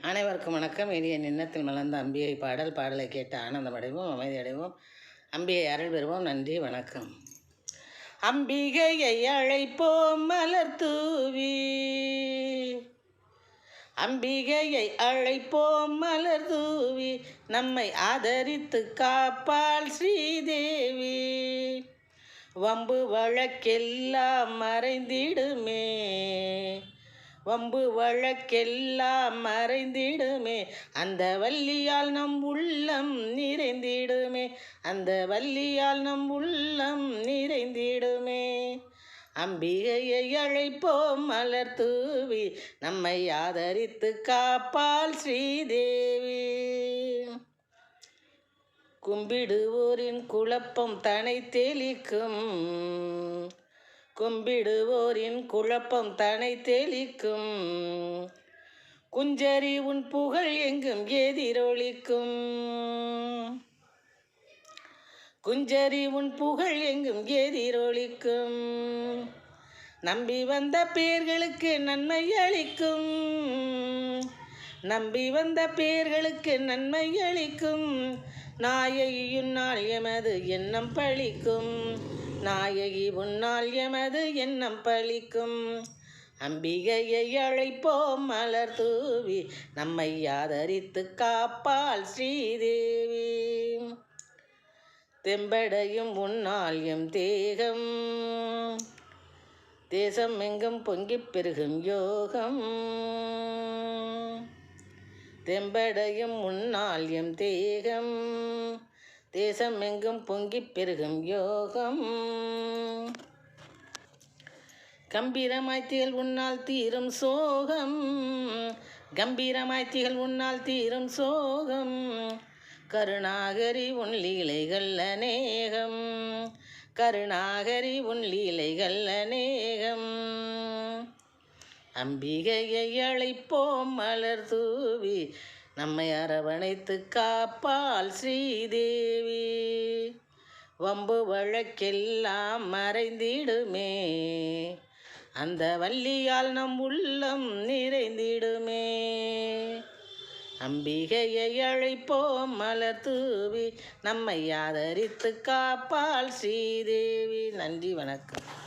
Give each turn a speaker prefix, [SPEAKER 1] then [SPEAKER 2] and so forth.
[SPEAKER 1] அனைவருக்கும் வணக்கம். இனிய நின்னத்தில் மலர்ந்த அம்பியை பாடல் பாடலை கேட்டு ஆனந்தம் அடைவோம் அமைதி அடைவோம் அம்பியை அருள் பெறுவோம். நன்றி வணக்கம். அம்பிகையை அழைப்போம் மலர் தூவி. அம்பிகையை அழைப்போம் மலர் தூவி. நம்மை ஆதரித்து காப்பாள் ஸ்ரீதேவி. வம்பு வழக்கெல்லாம் மறைந்திடுமே. வம்பு வழக்கெல்லாம் மறைந்திடுமே. அந்த வள்ளியால் நம் உள்ளம் நிறைந்திடுமே. அந்த வள்ளியால் நம் உள்ளம் நிறைந்திடுமே. அம்பிகையை அழைப்போம் மலர் தூவி நம்மை ஆதரித்து காப்பால் ஸ்ரீதேவி. கும்பிடுவோரின் குழப்பம் தனை தெளிக்கும். கும்பிடுவோரின் குழப்பம் தனை தெளிக்கும். குஞ்சரி உன் புகழ் எங்கும் எதிரொலிக்கும். குஞ்சரி உன் புகழ் எங்கும் எதிரொலிக்கும். நம்பி வந்த பேர்களுக்கு நன்மை அளிக்கும். நம்பி வந்த பேர்களுக்கு நன்மை அளிக்கும். நாயையுன்னால் எமது எண்ணம் பழிக்கும். நாயகி உன்னால் எமது எண்ணம் பழிக்கும். அம்பிகையை அழைப்போம் மலர் தூவி நம்மை ஆதரித்து காப்பால் ஸ்ரீதேவி. தெம்படையும் உன்னால் எம் தேகம். தேசம் எங்கும் பொங்கிப் பெருகும் யோகம். தெம்படையும் உன்னால் எம் தேகம். தேசம் எங்கும் பொங்கிப் பெருகும் யோகம். கம்பீரமாய் திகழ் உன்னால் தீரும் சோகம். கம்பீரமாய் திகழ் உன்னால் தீரும் சோகம். கருணாகரி உன் லீலைகள் அநேகம். கருணாகரி உன் லீலைகள் அநேகம். அம்பிகையை அழைப்போம் மலர் தூவி நம்மை அரவணைத்து காப்பால் ஸ்ரீதேவி. வம்பு வழக்கெல்லாம் மறைந்திடுமே. அந்த வள்ளியால் நம் உள்ளம் நிறைந்திடுமே. அம்பிகையை அழைப்போம் மலர் தூவி நம்மை ஆதரித்து காப்பால் ஸ்ரீதேவி. நன்றி வணக்கம்.